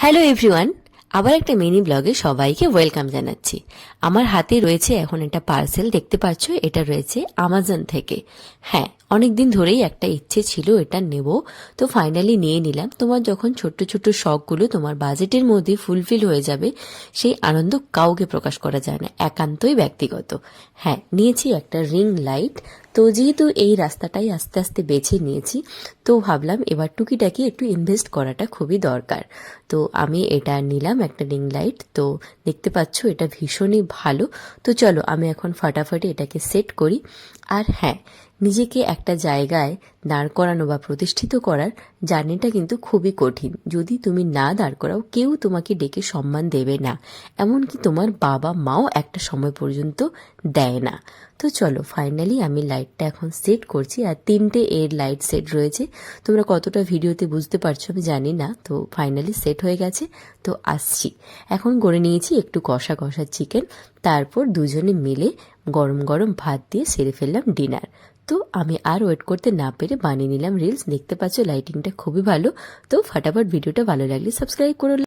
Hello everyone আবার একটা mini ব্লগে সবাইকে ওয়েলকাম জানাচ্ছি। আমার হাতে রয়েছে এখন একটা পার্সেল দেখতে পাচ্ছ? এটা রয়েছে আমাজন থেকে। হ্যাঁ অনেক দিন ধরেই একটা ইচ্ছে ছিল এটা নেব। তো ফাইনালি নিয়ে নিলাম। তোমার যখন ছোট্ট ছোট্ট শখগুলো তোমার বাজেটের মধ্যে ফুলফিল হয়ে যাবে, সেই আনন্দ কাউকে প্রকাশ করা যায় না, একান্তই ব্যক্তিগত। হ্যাঁ নিয়েছি একটা রিং লাইট তো যেহেতু এই রাস্তাটাই আস্তে আস্তে বেছে নিয়েছি, তো ভাবলাম এবার টুকিটাকি একটু ইনভেস্ট করাটা খুবই দরকার। তো আমি এটা নিলাম, একটা রিং লাইট তো দেখতে পাচ্ছ এটা ভীষণই ভালো। তো চলো আমি এখন ফাটাফাটি এটাকে সেট করি। আর হ্যাঁ নিজেকে একটা জায়গায় দাঁড় করানো বা প্রতিষ্ঠিত করার জার্নিটা কিন্তু খুবই কঠিন। যদি তুমি না দাঁড় করাও, কেউ তোমাকে ডেকে সম্মান দেবে না। এমনকি তোমার বাবা মাও একটা সময় পর্যন্ত দেয় না। তো চলো ফাইনালি আমি লাইটটা এখন সেট করছি আর তিনটে এর লাইট সেট রয়েছে। তোমরা কতটা ভিডিওতে বুঝতে পারছ আমি জানি না, তো ফাইনালি সেট হয়ে গেছে। তো আসছি। এখন করে নিয়েছি একটু কষা কষা চিকেন তারপর দুজনে মিলে গরম গরম ভাত দিয়ে সেরে ফেললাম ডিনার। তো আমি আর ওয়েট করতে না পেরে বানিয়ে নিলাম রিলস। দেখতে পাচ্ছ লাইটিংটা খুবই ভালো। তো ফাটাফাট ভিডিওটা ভালো লাগলে সাবস্ক্রাইব করো।